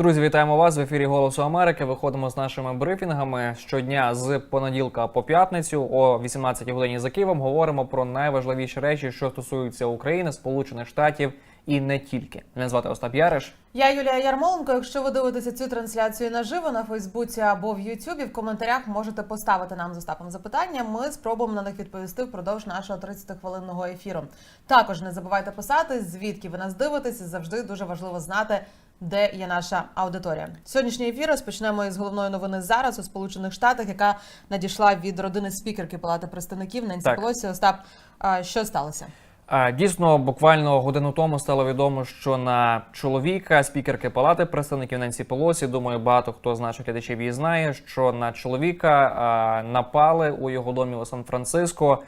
Друзі, вітаємо вас в ефірі Голосу Америки. Виходимо з нашими брифінгами щодня з понеділка по п'ятницю о 18 годині за Києвом. Говоримо про найважливіші речі, що стосуються України, Сполучених Штатів і не тільки. Мене звати Остап Яриш. Я Юлія Ярмоленко. Якщо ви дивитеся цю трансляцію наживо на Фейсбуці або в Ютубі, в коментарях можете поставити нам з Остапом запитання. Ми спробуємо на них відповісти впродовж нашого 30-хвилинного ефіру. Також не забувайте писати, звідки ви нас дивитесь. Завжди дуже важливо знати. Де є наша аудиторія? Сьогоднішній ефір розпочнемо із головної новини зараз у Сполучених Штатах, яка надійшла від родини спікерки Палати представників Ненсі Пелосі. Остап, що сталося? Дійсно, буквально годину тому стало відомо, що на чоловіка, спікерки Палати представників Ненсі Пелосі, думаю, багато хто з наших глядачів її знає, що на чоловіка напали у його домі у Сан-Франциско.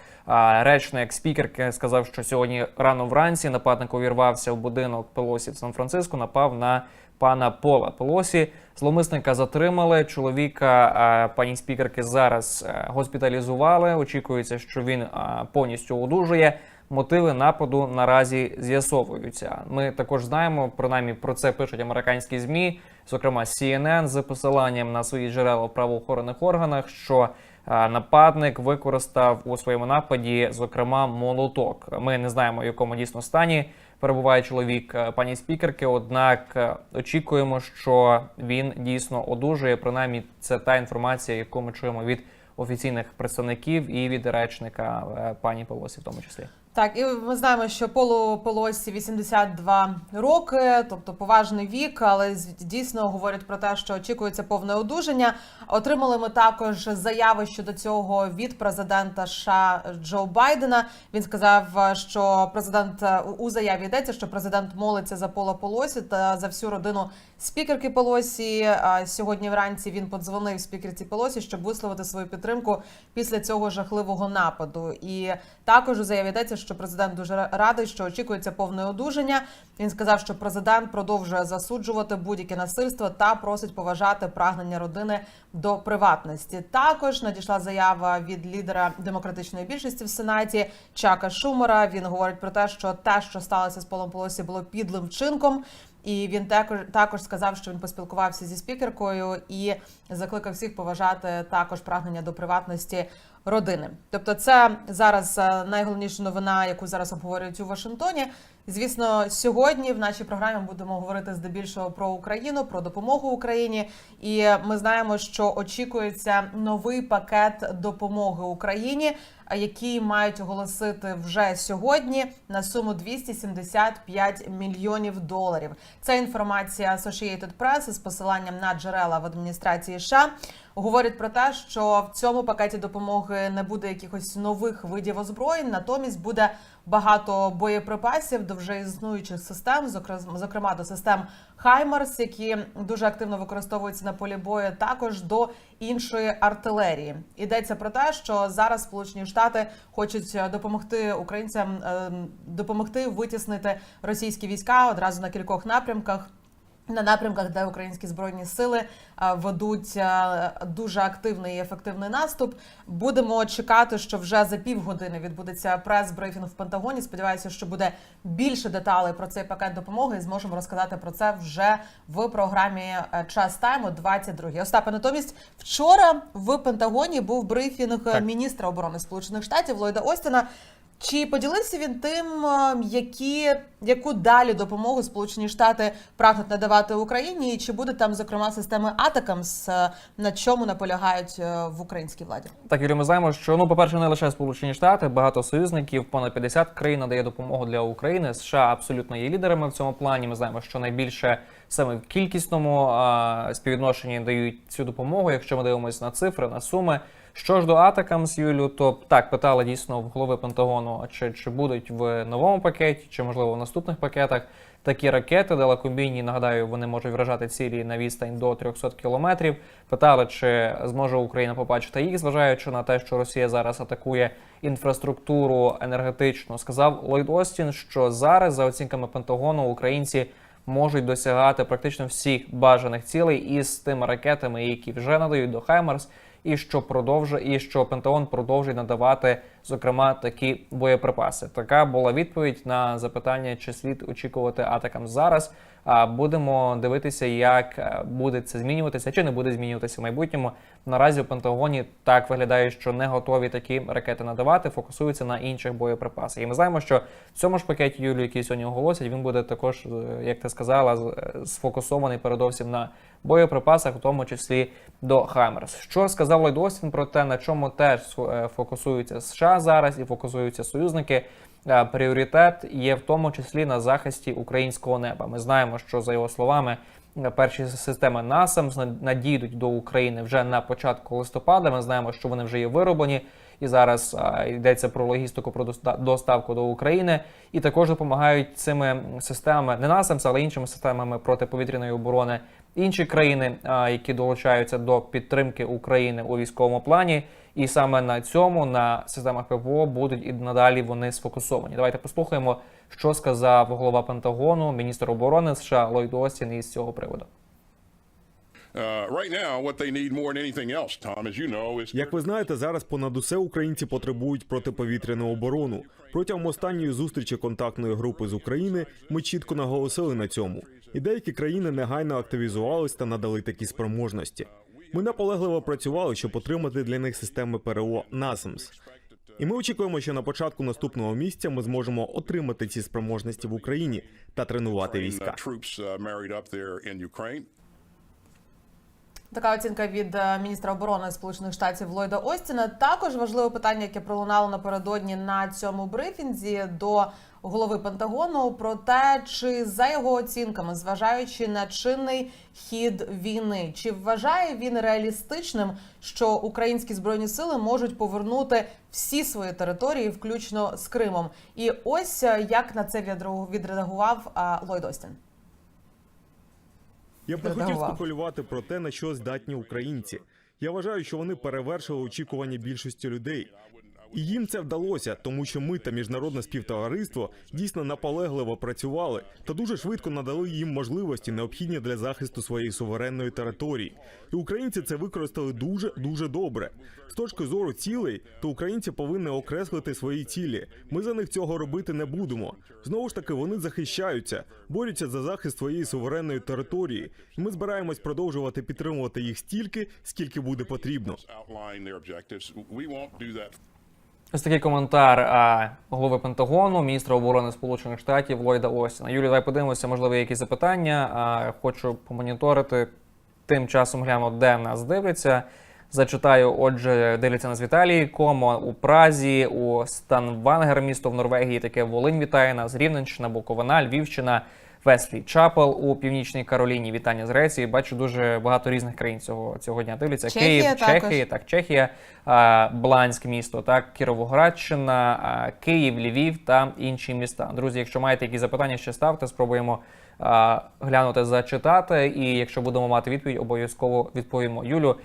Речник спікерки сказав, що сьогодні рано вранці нападник увірвався в будинок Пелосі в Сан-Франциско, напав на пана Пола Пелосі. Зловмисника затримали. Чоловіка пані спікерки зараз е, госпіталізували. Очікується, що він повністю одужує. Мотиви нападу наразі з'ясовуються. Ми також знаємо, принаймні про це пишуть американські змі, зокрема CNN, з посиланням на свої джерела в правоохоронних органах, що нападник використав у своєму нападі, зокрема, молоток. Ми не знаємо, в якому дійсно стані перебуває чоловік е, пані спікерки. Однак е, очікуємо, що він дійсно одужує. Принаймні, це та інформація, яку ми чуємо від офіційних представників і від речника е, пані Пелосі, в тому числі. Так, і ми знаємо, що Полу Пелосі 82 роки, тобто поважний вік, але дійсно говорять про те, що очікується повне одужання. Отримали ми також заяви щодо цього від президента США Джо Байдена. Він сказав, що президент у заяві йдеться, що президент молиться за Пола Пелосі та за всю родину спікерки Пелосі. А Сьогодні вранці він подзвонив спікерці Пелосі, щоб висловити свою підтримку після цього жахливого нападу. І також у заяві йдеться, що президент дуже радий, що очікується повне одужання. Він сказав, що президент продовжує засуджувати будь-яке насильство та просить поважати прагнення родини до приватності. Також надійшла заява від лідера демократичної більшості в сенаті Чака Шумера. Він говорить про те, що те, що сталося з Полом Полосі, було підлим вчинком. І він також також сказав, що він поспілкувався зі спікеркою і закликав всіх поважати також прагнення до приватності родини. Тобто, це зараз е, найголовніша новина, яку зараз обговорюють у Вашингтоні. Звісно, сьогодні в нашій програмі будемо говорити здебільшого про Україну, про допомогу Україні. І ми знаємо, що очікується новий пакет допомоги Україні, а який мають оголосити вже сьогодні на суму 275 мільйонів доларів. Це інформація Associated Press з посиланням на джерела в адміністрації США. Говорять про те, що в цьому пакеті допомоги не буде якихось нових видів озброєнь, натомість буде багато боєприпасів до вже існуючих систем, зокрем- зокрема до систем Хаймарс, які дуже активно використовуються на полі бою, також до іншої артилерії. Йдеться про те, що зараз Сполучені Штати хочуть допомогти українцям е, допомогти витіснити російські війська одразу на кількох напрямках. На напрямках, де українські збройні сили е, ведуть е, дуже активний і ефективний наступ, будемо чекати, що вже за півгодини відбудеться прес-брифінг в Пентагоні. Сподіваюся, що буде більше деталей про цей пакет допомоги, і зможемо розказати про це вже в програмі е, Час Тайму 22. Остапе, натомість вчора в Пентагоні був брифінг Так. міністра оборони Сполучених Штатів Ллойда Остіна. Чи поділився він тим, е, які яку далі допомогу Сполучені Штати прагнуть надавати Україні, і чи буде там зокрема системи Атакамс, е, на чому наполягають е, в українській владі? Так, Юрій, ми знаємо, що ну, по-перше, не лише Сполучені Штати, багато союзників, понад 50 країн надає допомогу для України. США абсолютно є лідерами в цьому плані. Ми знаємо, що найбільше саме в кількісному співвідношенні дають цю допомогу. Якщо ми дивимося на цифри, на суми. Що ж до Атакамс, Юлю, то так питали дійсно в голови Пентагону, чи, чи будуть в новому пакеті, чи можливо в наступних пакетах такі ракети далекобійні. Нагадаю, вони можуть вражати цілі на відстань до 300 кілометрів. Питали, чи зможе Україна побачити їх, зважаючи на те, що Росія зараз атакує інфраструктуру енергетичну. Сказав Ллойд Остін, що зараз, за оцінками Пентагону, українці можуть досягати практично всіх бажаних цілей із тими ракетами, які вже надають до Хаймарс, і що продовжує, і що Пентагон продовжує надавати зокрема такі боєприпаси. Така була відповідь на запитання, чи слід очікувати атакам зараз. Будемо дивитися, як е, буде це змінюватися, чи не буде змінюватися в майбутньому. Наразі в Пентагоні так виглядає, що не готові такі ракети надавати, фокусуються на інших боєприпасах. І ми знаємо, що в цьому ж пакеті Юлію, який сьогодні оголосять, він буде також, е, як ти сказала, е, сфокусований передовсім на боєприпасах, в тому числі до Хаммерс. Що сказав Ллойд Остін про те, на чому теж фокусуються США зараз і фокусуються союзники. Е, Пріоритет є в тому числі на захисті українського неба. Ми знаємо, що за його словами. е, Перші системи НАСАМС надійдуть до України вже на початку листопада. Ми знаємо, що вони вже є вироблені, і зараз а, йдеться про логістику про доста- доставку до України. І також допомагають цими системами не НАСАМС, але іншими системами протиповітряної оборони інші країни, які долучаються до підтримки України у військовому плані. І саме на цьому, на системах ППО, будуть і надалі вони сфокусовані. Давайте послухаємо, що сказав голова Пентагону, міністр оборони США Ллойд Остін із цього приводу. Як ви знаєте, зараз понад усе українці потребують протиповітряну оборону. Протягом останньої зустрічі контактної групи з України ми чітко наголосили на цьому, і деякі країни негайно активізувались та надали такі спроможності. Ми наполегливо працювали, щоб отримати для них системи ПРО NASAMS. І ми очікуємо, що на початку наступного місяця ми зможемо отримати ці спроможності в Україні та тренувати uh, війська. Така оцінка від е, міністра оборони Сполучених Штатів Ллойда Остіна. Також важливе питання, яке пролунало напередодні на цьому брифінзі до голови Пентагону про те, чи за його оцінками, зважаючи на чинний хід війни, чи вважає він реалістичним, що українські збройні сили можуть повернути всі свої території, включно з Кримом. І ось е, як на це відреагу- відреагував е, Ллойд Остін. Я б не хотів спекулювати про те, на що здатні українці. Я вважаю, що вони перевершили очікування більшості людей. І їм це вдалося, тому що ми та міжнародне співтовариство дійсно наполегливо працювали та дуже швидко надали їм можливості, необхідні для захисту своєї суверенної території. І українці це використали дуже дуже добре. З точки зору цілей, то українці повинні окреслити свої цілі. Ми за них цього робити не будемо. Знову ж таки, вони захищаються, борються за захист своєї суверенної території. І ми збираємось продовжувати підтримувати їх стільки, скільки буде потрібно. Ось такий коментар а, голови Пентагону, міністра оборони Сполучених Штатів Ллойда Остіна. Юлі, давай подивимося, можливо, якісь запитання. А, хочу помоніторити. Тим часом гляну, де нас дивляться. Зачитаю, отже, дивляться нас в Комо у Празі, у Станвангер, місто в Норвегії, таке Волинь вітає нас, Рівненщина, Буковина, Львівщина, Веслі Чапел у Північній Кароліні. Вітання з Греції. Бачу дуже багато різних країн цього, цього дня дивляться. Чехія Київ, також. Чехія, так, Чехія, Бланськ місто, так, Кіровоградщина, Київ, Львів та інші міста. Друзі, якщо маєте якісь запитання, ще ставте, спробуємо глянути, зачитати. І якщо будемо мати відповідь, обов'язково відповімо. Юлю,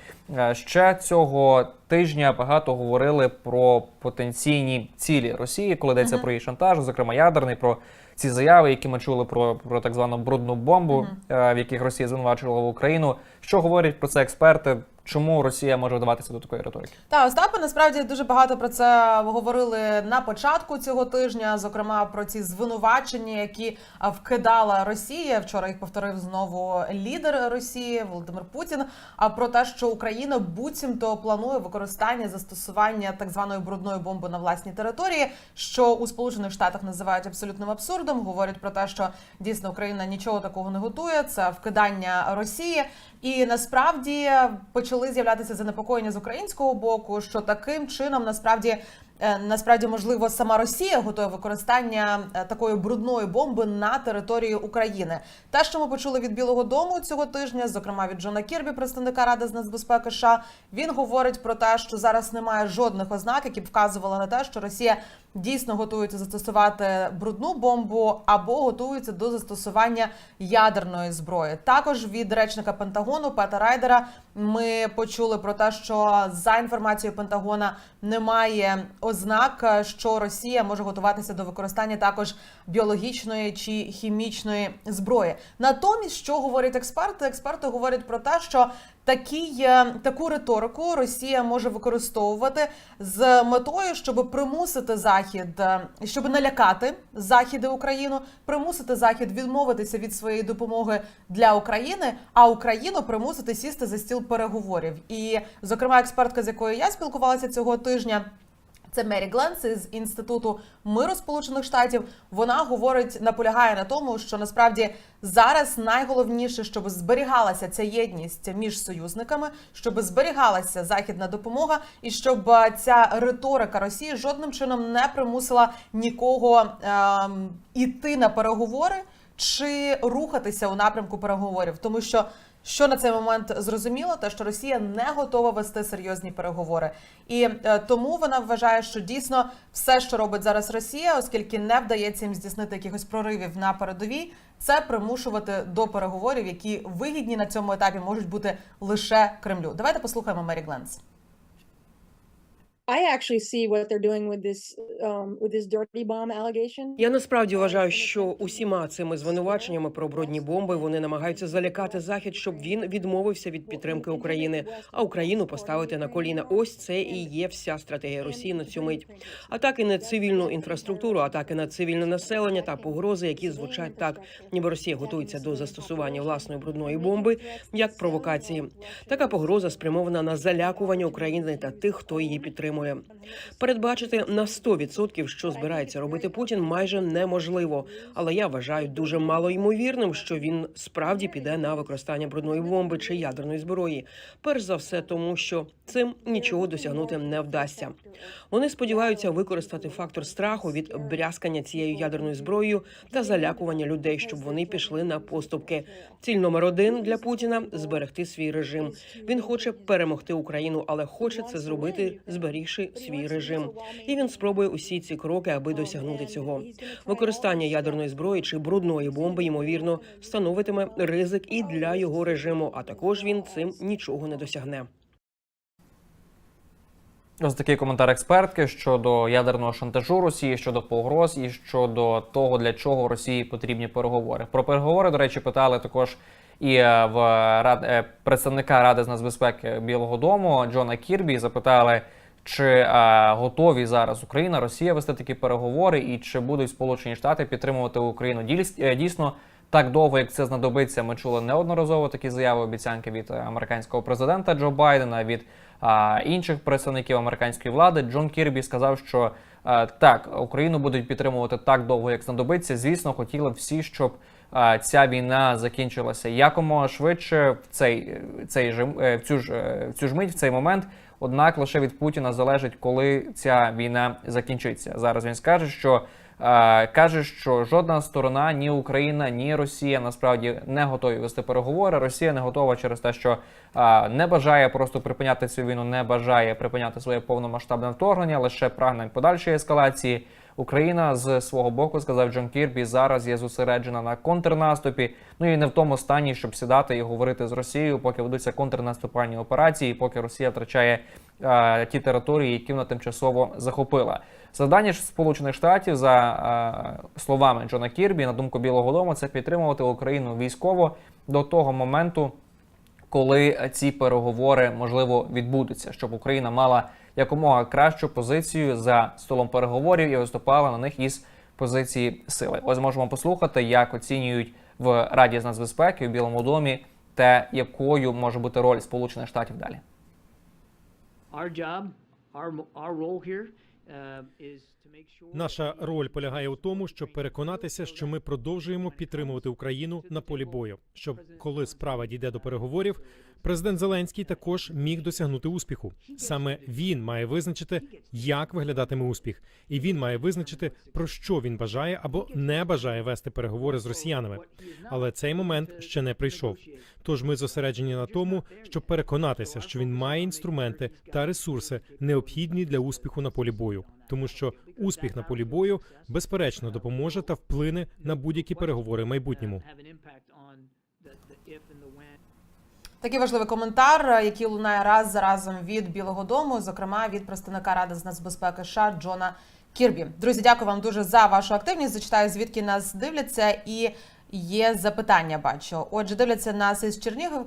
ще цього тижня багато говорили про потенційні цілі Росії, коли йдеться про її шантаж, зокрема ядерний, про ці заяви, які ми чули про, про так звану брудну бомбу, е, в яких Росія звинувачувала в Україну. Що говорять про це експерти? Чому Росія може вдаватися до такої риторики? Та Остапе насправді дуже багато про це говорили на початку цього тижня. Зокрема, про ці звинувачення, які вкидала Росія. Вчора їх повторив знову лідер Росії Володимир Путін. А про те, що Україна буцімто планує використання застосування так званої брудної бомби на власній території, що у Сполучених Штатах називають абсолютним абсурдом. Говорять про те, що дійсно Україна нічого такого не готує. Це вкидання Росії. І насправді почали з'являтися занепокоєння з українського боку, що таким чином насправді. Е, Насправді, можливо, сама Росія готує використання е, такої брудної бомби на території України. Те, що ми почули від Білого Дому цього тижня, зокрема від Джона Кірбі, представника Ради з нацбезпеки США, він говорить про те, що зараз немає жодних ознак, які б вказували на те, що Росія дійсно готується застосувати брудну бомбу або готується до застосування ядерної зброї. Також від речника Пентагону Пета Райдера ми почули про те, що за інформацією Пентагона немає ознак, е, що Росія може готуватися до використання також біологічної чи хімічної зброї. Натомість, що говорять експерти? Експерти говорять про те, що такі, е, таку риторику Росія може використовувати з метою, щоб примусити захід, е, щоб налякати західи Україну, примусити захід відмовитися від своєї допомоги для України, а Україну примусити сісти за стіл переговорів. І, зокрема, експертка, з якою я спілкувалася цього тижня. Це Мері Гленс із інституту миру Сполучених Штатів. Вона говорить, наполягає на тому, що насправді зараз найголовніше, щоб зберігалася ця єдність між союзниками, щоб зберігалася західна допомога, і щоб е, ця риторика Росії жодним чином не примусила нікого ем, іти на переговори чи рухатися у напрямку переговорів, тому що. Що на цей момент зрозуміло, те, що Росія не готова вести серйозні переговори, і е, тому вона вважає, що дійсно все, що робить зараз Росія, оскільки не вдається їм здійснити якихось проривів на передовій, це примушувати до переговорів, які вигідні на цьому етапі можуть бути лише Кремлю. Давайте послухаємо Мері Гленс. I actually see what they're doing with this um, with this dirty bomb allegation. Я насправді вважаю, що усіма цими звинуваченнями про брудні бомби вони намагаються залякати захід, щоб він відмовився від підтримки України, а Україну поставити на коліна. Ось це і є вся стратегія Росії на цю мить. Атаки на цивільну інфраструктуру, атаки на цивільне населення та погрози, які звучать так, ніби Росія готується до застосування власної брудної бомби, як провокації. Така погроза спрямована на залякування України та тих, хто її підтримує. Передбачити на 100%, що збирається робити Путін, майже неможливо. Але я вважаю дуже мало ймовірним, що він справді піде на використання брудної бомби чи ядерної зброї. Перш за все, тому що цим нічого досягнути не вдасться. Вони сподіваються використати фактор страху від брязкання цією ядерною зброєю та залякування людей, щоб вони пішли на поступки. Ціль номер один для Путіна зберегти свій режим. Він хоче перемогти Україну, але хоче це зробити, зберігши свій режим. І він спробує усі ці кроки, аби досягнути цього. Використання ядерної зброї чи брудної бомби ймовірно становитиме ризик і для його режиму. А також він цим нічого не досягне. Ось такий коментар експертки щодо ядерного шантажу Росії, щодо погроз і щодо того, для чого Росії потрібні переговори. Про переговори, до речі, питали також і е, в рад е, представника Ради з нацбезпеки Білого Дому Джона Кірбі. Запитали, чи е, готові зараз Україна, Росія вести такі переговори, і чи будуть Сполучені Штати підтримувати Україну е, дійсно. Так довго, як це знадобиться, ми чули неодноразово такі заяви обіцянки від е, американського президента Джо Байдена, від а, інших представників американської влади. Джон Кірбі сказав, що е, так Україну будуть підтримувати так довго, як знадобиться. Звісно, хотіли всі, щоб е, ця війна закінчилася якомога швидше в цей, цей же е, в цю ж е, в цю ж мить, в цей момент. Однак лише від Путіна залежить, коли ця війна закінчиться. Зараз він скаже, що е, каже, що жодна сторона, ні Україна, ні Росія насправді не готові вести переговори. Росія не готова через те, що е, не бажає просто припиняти цю війну, не бажає припиняти своє повномасштабне вторгнення, лише прагне подальшої ескалації. Україна з свого боку, сказав Джон Кірбі, зараз є зосереджена на контрнаступі. Ну і не в тому стані, щоб сідати і говорити з Росією, поки ведуться контрнаступальні операції, поки Росія втрачає е, ті території, які вона тимчасово захопила. Завдання Сполучених Штатів, за е, словами Джона Кірбі, на думку Білого Дому, це підтримувати Україну військово до того моменту, коли ці переговори можливо відбудуться, щоб Україна мала якомога кращу позицію за столом переговорів і виступала на них із позиції сили. Ось можемо послухати, як оцінюють в Раді з нацбезпеки у Білому домі, те, якою може бути роль Сполучених Штатів далі. Our job, our, our role here uh, is Наша роль полягає у тому, щоб переконатися, що ми продовжуємо підтримувати Україну на полі бою. Щоб коли справа дійде до переговорів, президент Зеленський також міг досягнути успіху. Саме він має визначити, як виглядатиме успіх, і він має визначити про що він бажає або не бажає вести переговори з росіянами. Але цей момент ще не прийшов. Тож ми зосереджені на тому, щоб переконатися, що він має інструменти та ресурси, необхідні для успіху на полі бою, тому що успіх на полі бою безперечно допоможе та вплине на будь-які переговори в майбутньому. Такий важливий коментар, е, який лунає раз за разом від Білого Дому, зокрема від представника Ради з нацбезпеки США Джона Кірбі. Друзі, дякую вам дуже за вашу активність. Зачитаю, звідки нас дивляться і. Є запитання, бачу. Отже, дивляться нас із Чернігов,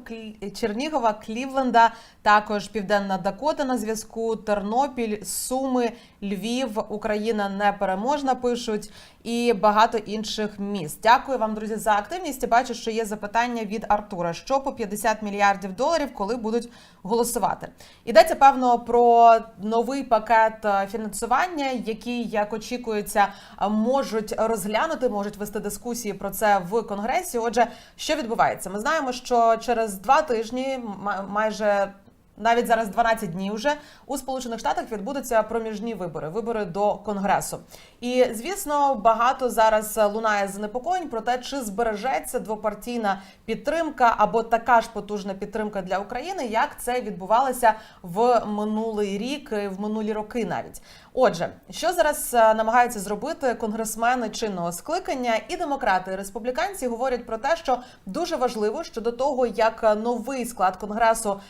Чернігова, Клівленда, також Південна Дакота на зв'язку, Тернопіль, Суми, Львів, Україна непереможна пишуть і багато інших міст. Дякую вам, друзі, за активність. Бачу, що є запитання від Артура: що по 50 мільярдів доларів, коли будуть голосувати? Йдеться певно про новий пакет е, фінансування, який, як очікується, можуть розглянути, можуть вести дискусії про це в конгресі. Отже, що відбувається? Ми знаємо, що через два тижні, майже навіть зараз 12 днів вже у Сполучених Штатах відбудуться проміжні вибори, вибори до Конгресу. І звісно, багато зараз лунає занепокоєнь про те, чи збережеться двопартійна підтримка або така ж потужна підтримка для України, як це відбувалося в минулий рік, в минулі роки навіть. Отже, що зараз е, намагаються зробити конгресмени чинного скликання, і демократи, і республіканці говорять про те, що дуже важливо, що до того як е, новий склад конгресу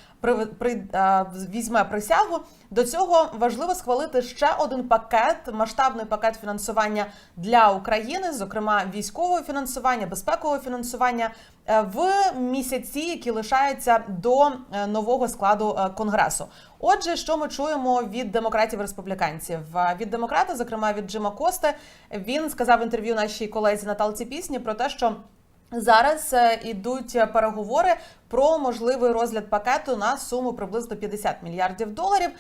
при, е, візьме присягу, до цього важливо схвалити ще один пакет, масштабний пакет фінансування для України, зокрема військового фінансування, безпекового фінансування в місяці, які лишаються до нового складу конгресу. Отже, що ми чуємо від демократів республіканців? Е, Від демократа, зокрема від Джима Косте, він сказав в інтерв'ю нашій колезі Наталці Пісні про те, що Зараз е, ідуть переговори про можливий розгляд пакету на суму приблизно 50 мільярдів доларів,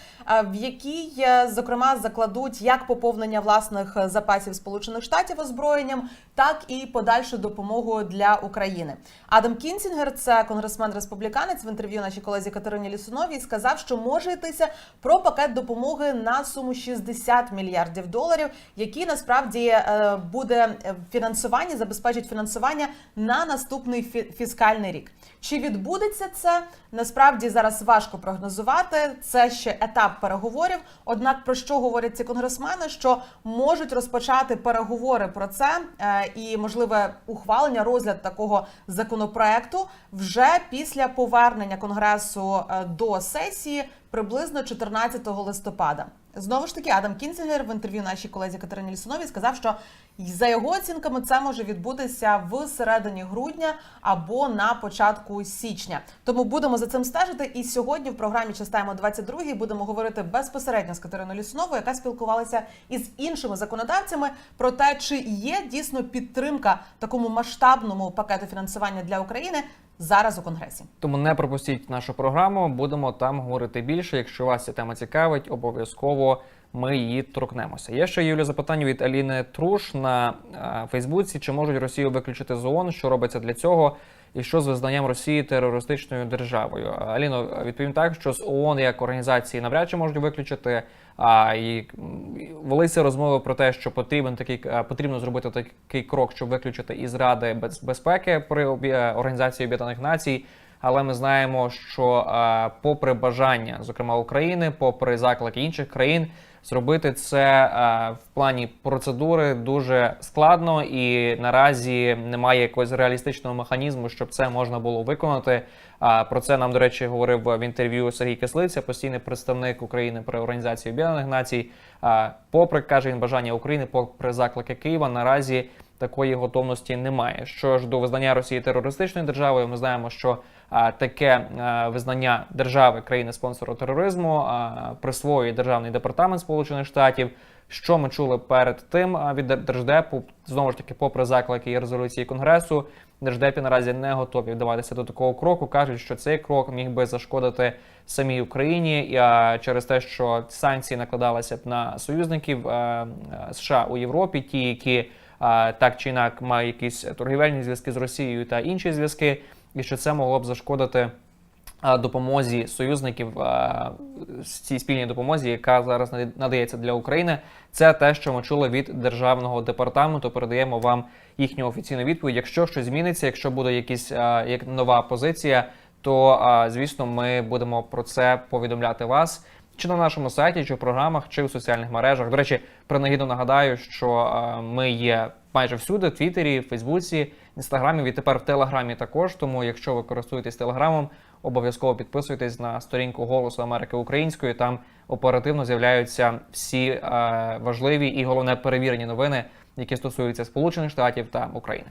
в якій е, зокрема закладуть як поповнення власних е, запасів Сполучених Штатів озброєнням, так і подальшу допомогу для України. Адам Кінсінгер, це конгресмен республіканець в інтерв'ю нашій колезі Катерині Лісуновій, сказав, що може йтися про пакет допомоги на суму 60 мільярдів доларів, який насправді е, буде фінансування, забезпечить фінансування на наступний фіскальний рік. Чи відбудеться це? Насправді зараз важко прогнозувати. Це ще етап переговорів. Однак про що говорять ці конгресмени? Що можуть розпочати переговори про це е, і можливе ухвалення, розгляд такого законопроекту вже після повернення конгресу е, до сесії приблизно 14 листопада. Знову ж таки, Адам Кінценгер в інтерв'ю нашій колезі Катерині Лісуновій сказав, що за його оцінками це може відбутися в середині грудня або на початку січня. Тому будемо за цим стежити. І сьогодні в програмі Частаємо 22 будемо говорити безпосередньо з Катериною Лісуновою, яка спілкувалася із іншими законодавцями про те, чи є дійсно підтримка такому масштабному пакету фінансування для України зараз у Конгресі. Тому не пропустіть нашу програму. Будемо там говорити більше. Якщо вас ця тема цікавить, обов'язково ми її торкнемося. Є ще Юлія запитання від Аліни Труш на е, Фейсбуці: чи можуть Росію виключити з ООН? Що робиться для цього? І що з визнанням Росії терористичною державою? Аліно, відповім так, що з ООН як організації навряд чи можуть виключити. А і велися розмови про те, що потрібен такий е, потрібно зробити такий крок, щоб виключити із Ради без- безпеки при об'є- організації Об'єднаних Націй. Але ми знаємо, що попри бажання, зокрема України, попри заклики інших країн, зробити це в плані процедури дуже складно, і наразі немає якогось реалістичного механізму, щоб це можна було виконати. Про це нам, до речі, говорив в інтерв'ю Сергій Кислиця, постійний представник України при організації Об'єднаних Націй. Попри каже він бажання України, попри заклики Києва, наразі такої готовності немає. Що ж до визнання Росії терористичною державою, ми знаємо, що таке визнання держави країни спонсору тероризму присвоює державний департамент Сполучених Штатів. Що ми чули перед тим від держдепу, знову ж таки, попри заклики і резолюції конгресу, держдепі наразі не готові вдаватися до такого кроку. кажуть, що цей крок міг би зашкодити самій Україні а, через те, що санкції накладалися б на союзників е, е, США у Європі, ті, які так чи інак мають якісь торгівельні зв'язки з Росією та інші зв'язки, і що це могло б зашкодити допомозі союзників цій спільній допомозі, яка зараз нада- надається для України. Це те, що ми чули від державного департаменту. Передаємо вам їхню офіційну відповідь. Якщо щось зміниться, якщо буде якісь як нова позиція, то звісно ми будемо про це повідомляти вас. Чи на нашому сайті, чи в програмах, чи в соціальних мережах. До речі, принагідно нагадаю, що ми є майже всюди: в Твіттері, Фейсбуці, Інстаграмі, і тепер в Телеграмі також. Тому, якщо ви користуєтесь Телеграмом, обов'язково підписуйтесь на сторінку Голосу Америки Української. Там оперативно з'являються всі е, важливі і головне перевірені новини, які стосуються Сполучених Штатів та України.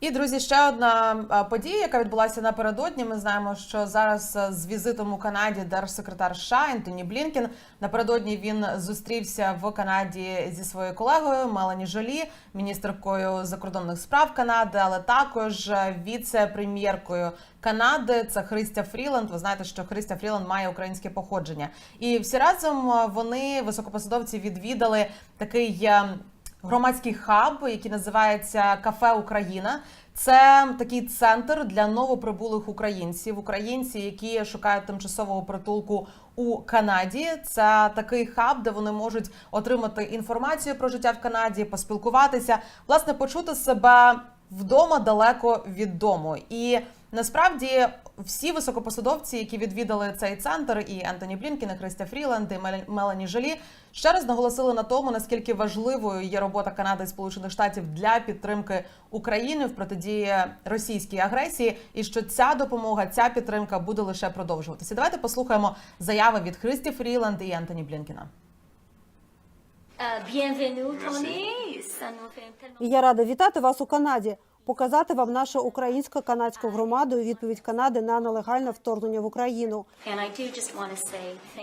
І друзі, ще одна подія, яка відбулася напередодні. Ми знаємо, що зараз з візитом у Канаді держсекретар США Ентоні Блінкен напередодні він зустрівся в Канаді зі своєю колегою Мелані Жолі, міністеркою закордонних справ Канади, але також віце-прем'єркою Канади. Це Христя Фріланд. Ви знаєте, що Христя Фріланд має українське походження, і всі разом вони високопосадовці відвідали такий. Громадський хаб, який називається Кафе Україна. Це такий центр для новоприбулих українців, українці, які шукають тимчасового притулку у Канаді. Це такий хаб, де вони можуть отримати інформацію про життя в Канаді, поспілкуватися, власне, почути себе вдома далеко від дому. І насправді всі високопосадовці, які відвідали цей центр, і Ентоні Блінкен, і Христя Фріланд, і Мелані Жолі, ще раз наголосили на тому, наскільки важливою є робота Канади і Сполучених Штатів для підтримки України в протидії російській агресії, і що ця допомога, ця підтримка буде лише продовжуватися. Давайте послухаємо заяви від Христі Фріланд і Ентоні tellement І я рада вітати вас у Канаді, показати вам нашу українсько-канадську громаду і відповідь Канади на нелегальне вторгнення в Україну.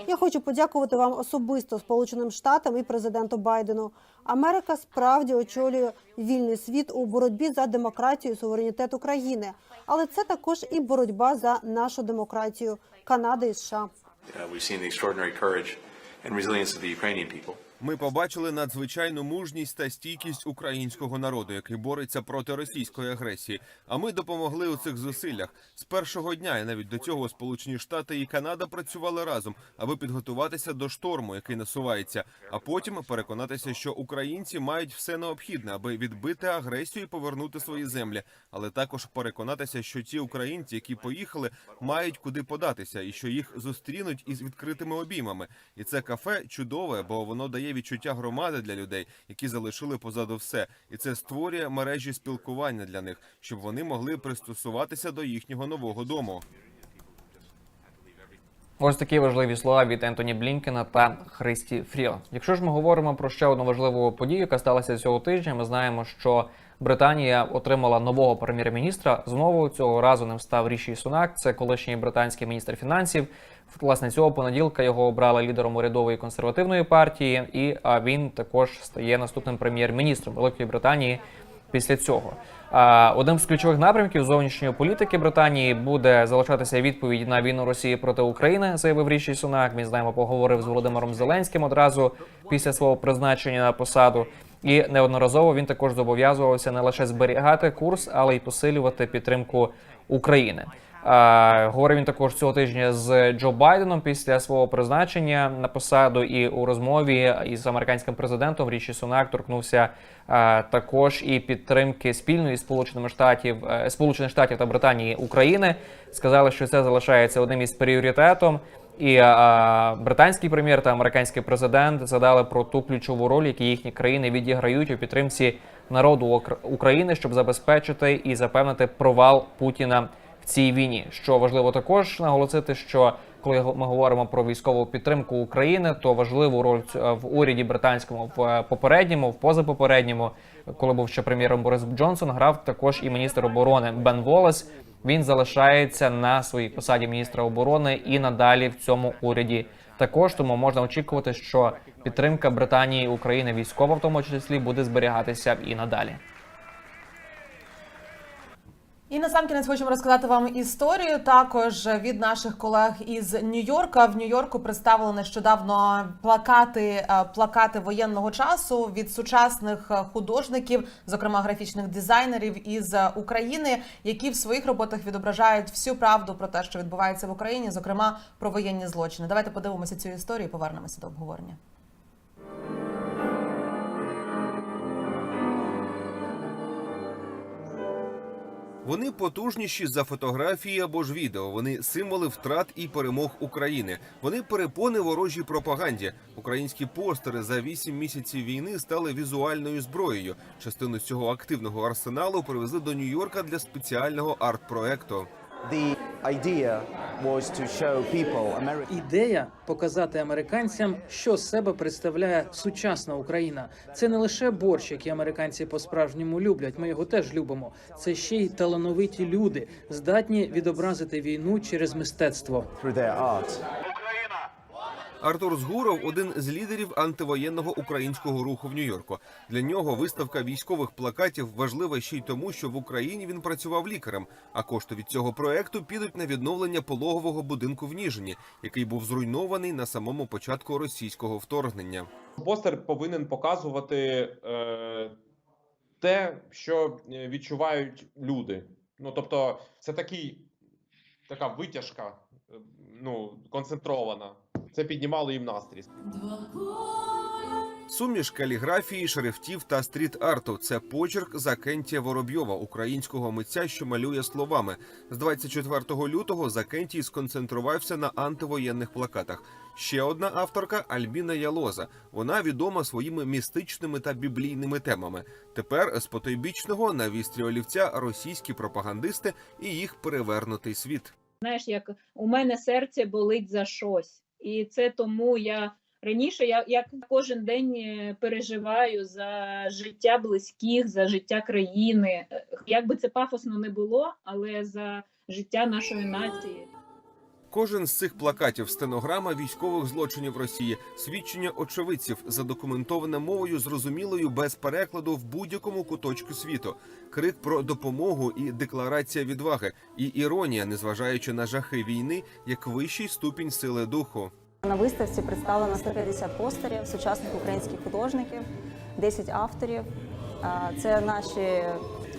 Я хочу подякувати вам особисто Сполученим Штатам і президенту Байдену. Америка справді очолює вільний світ у боротьбі за демократію і суверенітет України, але це також і боротьба за нашу демократію Канади і США. Ми побачили надзвичайну мужність та стійкість українського народу, який бореться проти російської агресії. А ми допомогли у цих зусиллях з першого дня. І навіть до цього Сполучені Штати і Канада працювали разом, аби підготуватися до шторму, який насувається. А потім переконатися, що українці мають все необхідне, аби відбити агресію і повернути свої землі. Але також переконатися, що ті українці, які поїхали, мають куди податися, і що їх зустрінуть із відкритими обіймами. І це кафе чудове, бо воно дає відчуття громади для людей, які залишили позаду все, і це створює мережі спілкування для них, щоб вони могли пристосуватися до їхнього нового дому. Ось такі важливі слова від Ентоні Блінкена та Христі Фріо. Якщо ж ми говоримо про ще одну важливу подію, яка сталася цього тижня, ми знаємо, що Британія отримала нового прем'єр-міністра. Знову цього разу ним став Ріші Сунак. Це колишній британський міністр фінансів. Власне, цього понеділка його обрали лідером урядової консервативної партії, і він також стає наступним прем'єр-міністром Великої Британії після цього. Одним з ключових напрямків зовнішньої політики Британії буде залишатися відповідь на війну Росії проти України, заявив Ріші Сунак. Він знаємо, поговорив з Володимиром Зеленським одразу після свого призначення на посаду. І неодноразово він також зобов'язувався не лише зберігати курс, але й посилювати підтримку України. Говорив він також цього тижня з Джо Байденом після свого призначення на посаду, і у розмові із американським президентом Ріші Сунак торкнувся також і підтримки спільної сполученими штатів е, Сполучених Штатів та Британії України. Сказали, що це залишається одним із пріоритетом. І а, британський прем'єр та американський президент згадали про ту ключову роль, які їхні країни відіграють у підтримці народу Укр- України, щоб забезпечити і запевнити провал Путіна цій війні. Що важливо також наголосити, що коли ми говоримо про військову підтримку України, то важливу роль в уряді британському в е, попередньому, в позапопередньому, коли був ще прем'єром Борис Джонсон, грав також і міністр оборони Бен Волес. Він залишається на своїй посаді міністра оборони і надалі в цьому уряді. Також тому можна очікувати, що підтримка Британії України військова, в тому числі, буде зберігатися і надалі. І насамкінець хочемо розказати вам історію також від наших колег із Нью-Йорка. В Нью-Йорку представили нещодавно плакати, е, плакати воєнного часу від сучасних е, художників, зокрема графічних дизайнерів із України, які в своїх роботах відображають всю правду про те, що відбувається в Україні, зокрема про воєнні злочини. Давайте подивимося цю історію. і Повернемося до обговорення. Вони потужніші за фотографії або ж відео. Вони символи втрат і перемог України. Вони перепони ворожій пропаганді. Українські постери за вісім місяців війни стали візуальною зброєю. Частину цього активного арсеналу привезли до Нью-Йорка для спеціального арт-проекту. The idea Ідея показати американцям, що з себе представляє сучасна Україна. Це не лише борщ, який американці по-справжньому люблять. Ми його теж любимо. Це ще й талановиті люди, здатні відобразити війну через мистецтво. Артур Згуров один з лідерів антивоєнного українського руху в Нью-Йорку. Для нього виставка військових плакатів важлива ще й тому, що в Україні він працював лікарем. А кошти від цього проекту підуть на відновлення пологового будинку в Ніжині, який був зруйнований на самому початку російського вторгнення. Постер повинен показувати е, те, що е, відчувають люди. Ну тобто, це такий така витяжка, е, ну концентрована. Це піднімало їм настрій. Суміш каліграфії, шрифтів та стріт-арту – це почерк Закентія Воробйова, українського митця, що малює словами. З 24 лютого Закентій сконцентрувався на антивоєнних плакатах. Ще одна авторка Альбіна Ялоза. Вона відома своїми містичними та біблійними темами. Тепер з потойбічного на вістрі олівця російські пропагандисти і їх перевернутий світ. Знаєш, як у мене серце болить за щось, і це тому я раніше я як кожен день е, переживаю за життя близьких, за життя країни. Е, Як би це пафосно не було, але за життя нашої нації. Кожен з цих плакатів стенограма військових злочинів Росії, свідчення очевидців, задокументоване мовою, зрозумілою без перекладу в будь-якому куточку світу, крик про допомогу і декларація відваги, і іронія, незважаючи на жахи війни, як вищий ступінь сили духу. На виставці представлено 150 постерів сучасних українських художників, 10 авторів. Це наші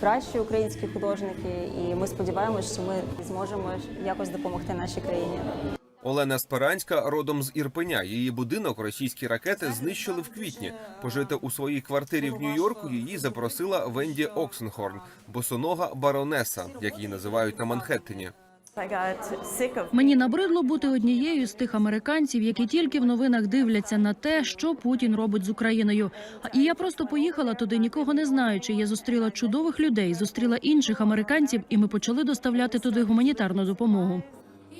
кращі українські художники, і ми сподіваємося, що ми зможемо якось допомогти нашій країні. Олена Спаранська родом з Ірпеня. Її будинок російські ракети знищили в квітні. Пожити у своїй квартирі в Нью-Йорку її запросила Венді Оксенхорн, босонога баронеса, як її називають на Манхеттені. Мені набридло бути однією з тих американців, які тільки в новинах дивляться на те, що Путін робить з Україною. І я просто поїхала туди, нікого не знаючи. Я зустріла чудових людей, зустріла інших американців, і ми почали доставляти туди гуманітарну допомогу.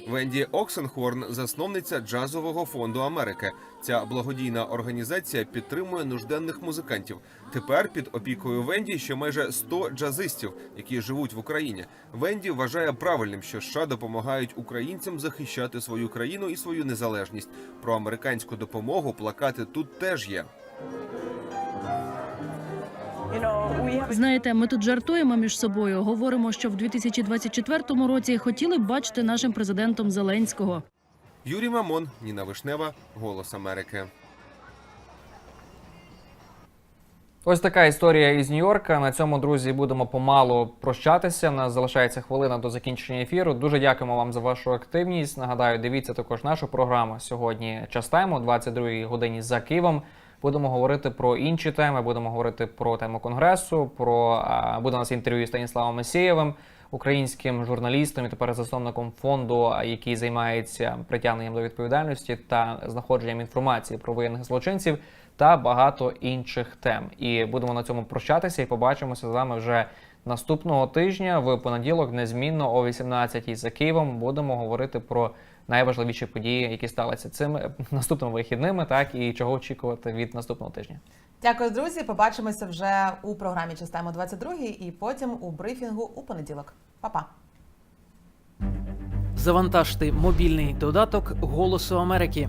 Венді Оксенхорн, засновниця джазового фонду Америки. Ця благодійна організація підтримує нужденних музикантів. Тепер під опікою Венді ще майже 100 джазистів, які живуть в Україні. Венді вважає правильним, що США допомагають українцям захищати свою країну і свою незалежність. Про американську допомогу плакати тут теж є. Знаєте, ми тут жартуємо між собою. Говоримо, що в 2024 році хотіли б бачити нашим президентом Зеленського. Юрій Мамон, Ніна Вишнева, Голос Америки. Ось така історія із Нью-Йорка. На цьому, друзі, будемо помалу прощатися. У нас залишається хвилина до закінчення ефіру. Дуже дякуємо вам за вашу активність. Нагадаю, дивіться також нашу програму сьогодні. Час тайм о 22 годині за Києвом. Будемо говорити про інші теми. Будемо говорити про тему конгресу. Про буде у нас інтерв'ю з Станіславом Месієвим, українським журналістом і тепер засновником фонду, який займається притягненням до відповідальності та знаходженням інформації про воєнних злочинців та багато інших тем. І будемо на цьому прощатися і побачимося з вами вже наступного тижня. В понеділок, незмінно о 18-й за Києвом, будемо говорити про найважливіші події, які сталися цими наступними вихідними, так і чого очікувати від наступного тижня. Дякую, друзі. Побачимося вже у програмі Чистаємо 22 і потім у брифінгу у понеділок. Па-па. Завантажте мобільний додаток Голосу Америки.